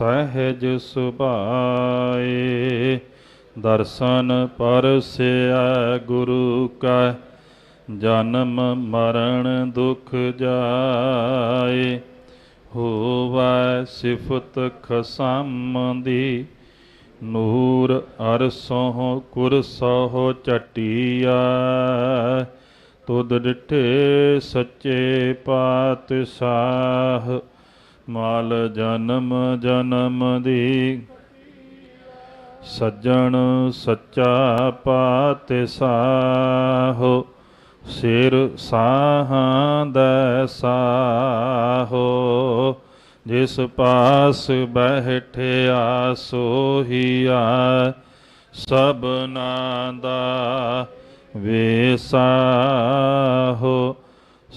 ਸਹਿਜ ਸੁਭਾਏ, ਦਰਸ਼ਨ ਪਰਸਿਆ ਗੁਰੂ ਕਾ, ਜਨਮ ਮਰਨ ਦੁਖ ਜਾਏ। ਹੋਵੈ ਸਿਫਤ ਖਸਮ ਦੀ, ਨੂਰ ਅਰਸੋਂ ਕੁਰਸੋਂ ਚਟਿਆ ਤੁਧ ਡਿਠੇ ਸੱਚੇ ਪਾਤਸ਼ਾਹ ਮਾਲ ਜਨਮ ਜਨਮ ਦੀ। ਸੱਜਣ ਸੱਚਾ ਪਾਤਸ਼ਾਹੋ, ਸਿਰ ਸਾਹਾਂ ਦਾ ਸਾਹੋ। ਜਿਸ ਪਾਸ ਬਹਿਠਿਆ ਸੋਹੀਆ, ਸਭਨਾ ਦਾ ਵੇਸਾਹੋ।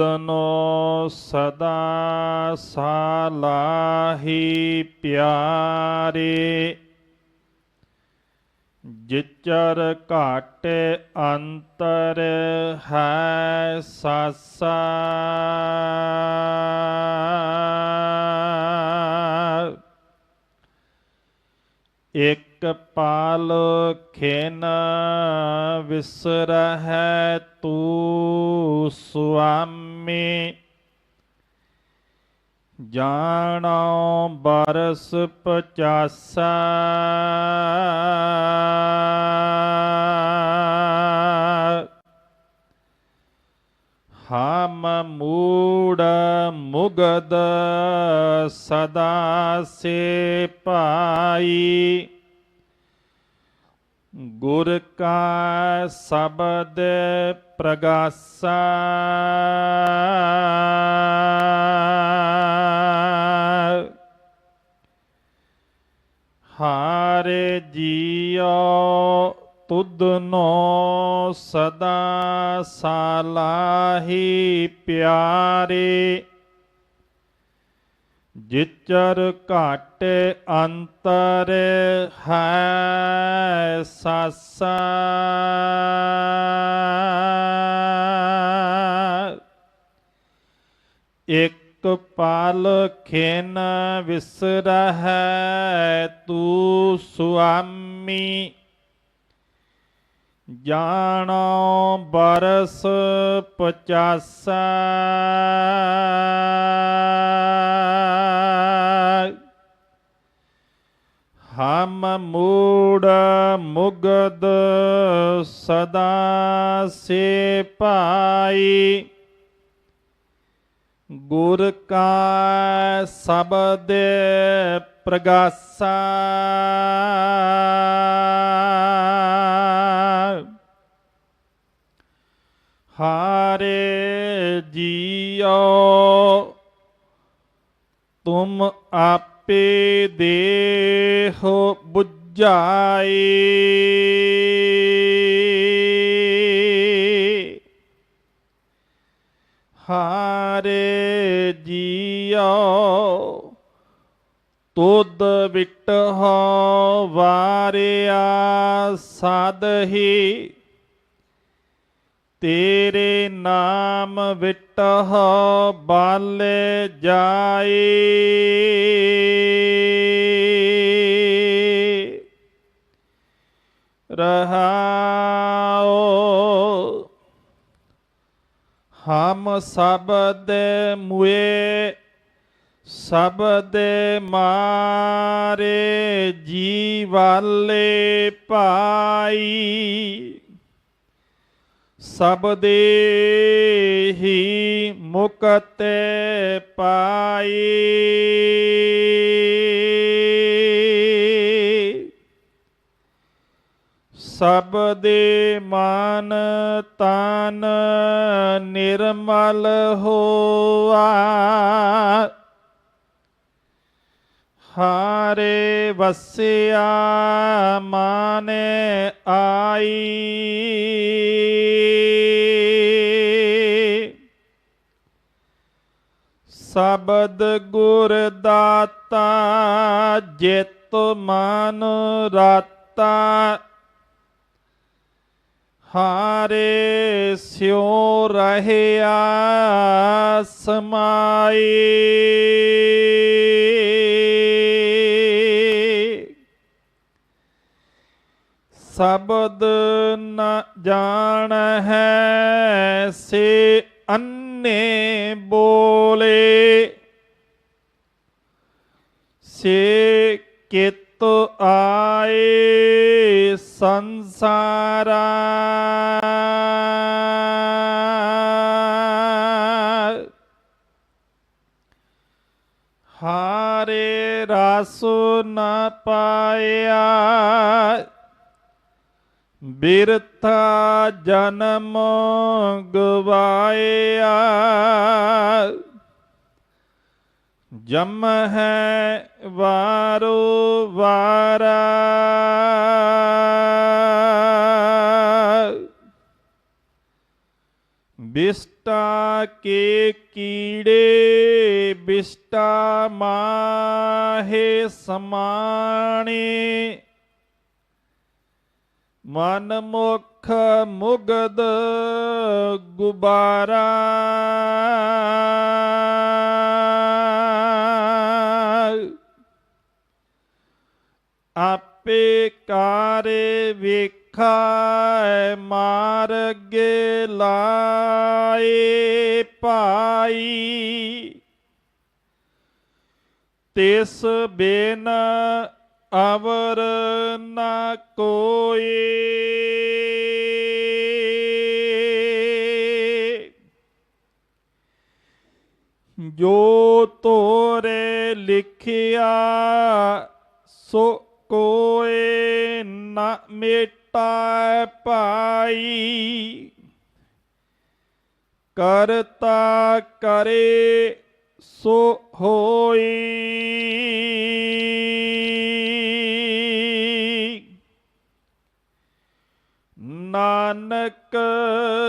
ਤੁਧਨੋ ਸਦਾ ਸਾਲਾਹੀ ਪਿਆਰੇ। ਜਿਚਰ ਘਾਟ ਅੰਤਰ ਹੈ ਸਾਸਾ। ਇਕ ਪਾਲ ਖੇਨ ਵਿਸਰਹਿ ਤੂ ਸੁਆਮੀ। ਜਾਣੋ ਬਰਸ ਪਚਾਸਾ। ਹਮ ਮੂੜ ਮੁਗਦ ਸਦਾ ਸੇ ਪਾਈ। ਗੁਰ ਕਾ ਸ਼ਬਦ ਪ੍ਰਗਾਸਾ। ਹਾਰੇ ਜੀਓ ਤੁਧਨੋ ਸਦਾ ਸਾਲਾਹੀ ਪਿਆਰੇ। ਜਿਚਰ ਘਟ ਅੰਤਰ ਹੈ ਸਾਸਾ। ਇਕ ਪਾਲ ਖੇਨ ਵਿਸਰਹਿ, ਤੂ ਸੁਆਮੀ। ਜਾਣੋ ਬਰਸ ਪਚਾਸਾ। ਹਮ ਮੂੜ ਮੁਗਦ ਸਦਾ ਸੇ ਪਾਈ। ਗੁਰ ਕਾ ਸ਼ਬਦ ਪ੍ਰਗਾਸਾ। ਹਾਰੇ ਜੀਓ ਤੁਮ ਆਪੇ ਦੇਹੋ ਬੁਝਾਈ। ਹਾਰੇ ਜੀਓ ਤੁਧ ਵਿਟਹੁ ਵਾਰਿਆ ਸਾਧਹੀ ਤੇਰੇ ਨਾਮ ਵਿਟਹੁ ਬਲ ਜਾਏ ਰਹਾਉ ਹਮ ਸਬਦ ਮੁਏ ਸਬਦ ਮਾਰੇ ਜੀਵਾਲੇ ਪਾਈ। ਸਬਦੇ ਹੀ ਮੁਕਤ ਪਾਈ ਸਬਦੇ ਮਨ ਤਨ ਨਿਰਮਲ ਹੋਆ। ਹਾਰੇ ਵਸਿਆ ਮਾਨੇ ਆਈ। ਸਬਦ ਗੁਰ ਦਾਤਾ ਜਿਤ ਮਨ ਰਾਤਾ। ਹਾਰੇ ਸਿਉ ਰਹਿਆ ਸਮਾਈ। ਸ਼ਬਦ ਨ ਜਾਣ ਹੈ ਸੇ ਅੰਨੇ ਬੋਲੇ। ਸੇ ਕਿਤ ਆਏ। ਸੰਸਾਰਾ ਹਾਰੇ ਰਸ ਨ ਪਾਇਆ ਬਿਰਥਾ ਜਨਮ ਗਵਾਇਆ ਜਮ ਹੈ ਵਾਰੋ ਵਾਰਾ। ਬਿਸਟਾ ਕੇ ਕੀੜੇ ਬਿਸਟਾ ਮਾਹੇ ਸਮਾਣੇ। ਮਨ ਮੁਖ ਮੁਗਦ ਗੁਬਾਰਾ। ਆਪੇ ਕਾਰੇ ਵੇਖਾ ਮਾਰਗੇ ਲਾਏ ਪਾਈ ਤਿਸ ਬਿਨ ਅਵਰ ਨ ਕੋਏ ਜੋ ਤੋਰੇ ਲਿਖਿਆ ਸੋ ਕੋਏ ਨਾ ਮੇਟਾ ਪਾਈ। ਕਰਤਾ ਕਰੇ ਸੋ ਹੋਈ। ਨਾਨਕ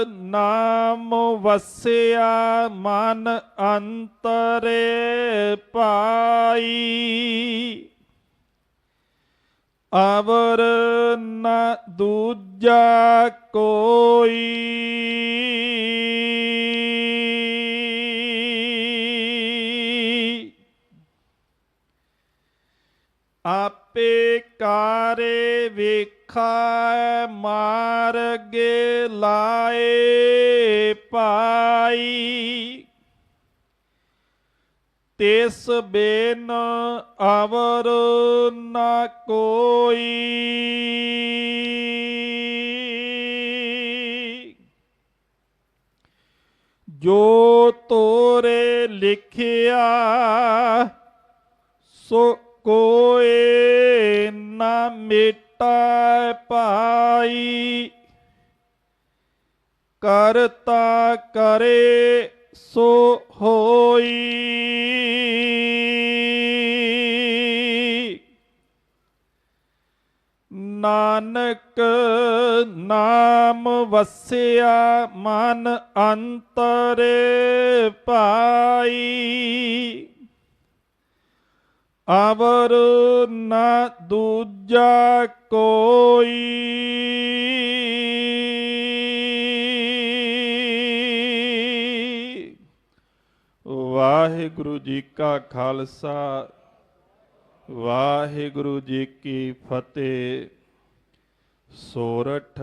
ਨਾਮ ਵਸਿਆ ਮਨ ਅੰਤਰੇ ਪਾਈ। ਅਵਰ ਨ ਦੂਜਾ ਕੋਈ। ਆਪੇ ਕਾਰੇ ਵੇਖਾ ਮਾਰਗੇ ਲਾਏ ਪਾਈ। ਤਿਸ ਬੇਨ ਅਵਰ ਨਾ ਕੋਈ। ਜੋ ਤੋਰੇ ਲਿਖਿਆ, ਸੋ ਕੋਏ ਨਾ ਮਿਟਾ ਪਾਈ। ਕਰਤਾ ਕਰੇ ਸੋ ਹੋਈ। ਨਾਨਕ ਨਾਮ ਵਸਿਆ ਮਨ ਅੰਤਰੇ ਪਾਈ। ਅਵਰ ਨਾ ਦੂਜਾ ਕੋਈ। ਵਾਹਿਗੁਰੂ ਜੀ ਕਾ ਖਾਲਸਾ, ਵਾਹਿਗੁਰੂ ਜੀ ਕੀ ਫਤਿਹ। ਸੋਰਠ,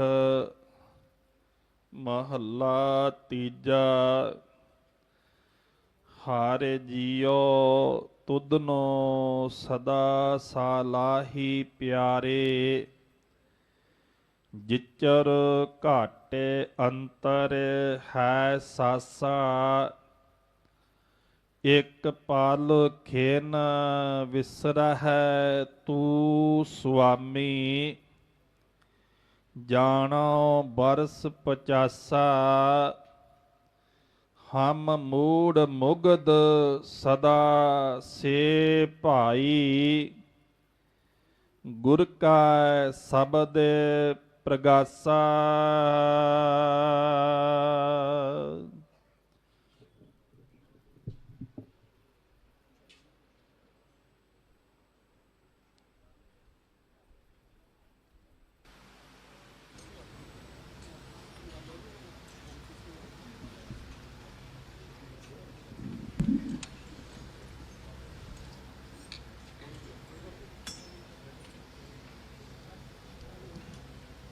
ਮਹੱਲਾ ਤੀਜਾ, ਹਾਰੇ ਜੀਓ ਤੁਧਨੋ ਸਦਾ ਸਾਲਾਹੀ ਪਿਆਰੇ। ਜਿਚਰ ਘਾਟੇ ਅੰਤਰ ਹੈ ਸਾਸਾ ਇਕ ਪਲ ਖੇਨ ਵਿਸਰਹਿ ਤੂ ਸੁਆਮੀ, ਜਾਣੋ ਬਰਸ ਪਚਾਸਾ, ਹਮ ਮੂੜ ਮੁਗਦ ਸਦਾ ਸੇ ਭਾਈ। ਗੁਰ ਕਾ ਸ਼ਬਦ ਪ੍ਰਗਾਸਾ।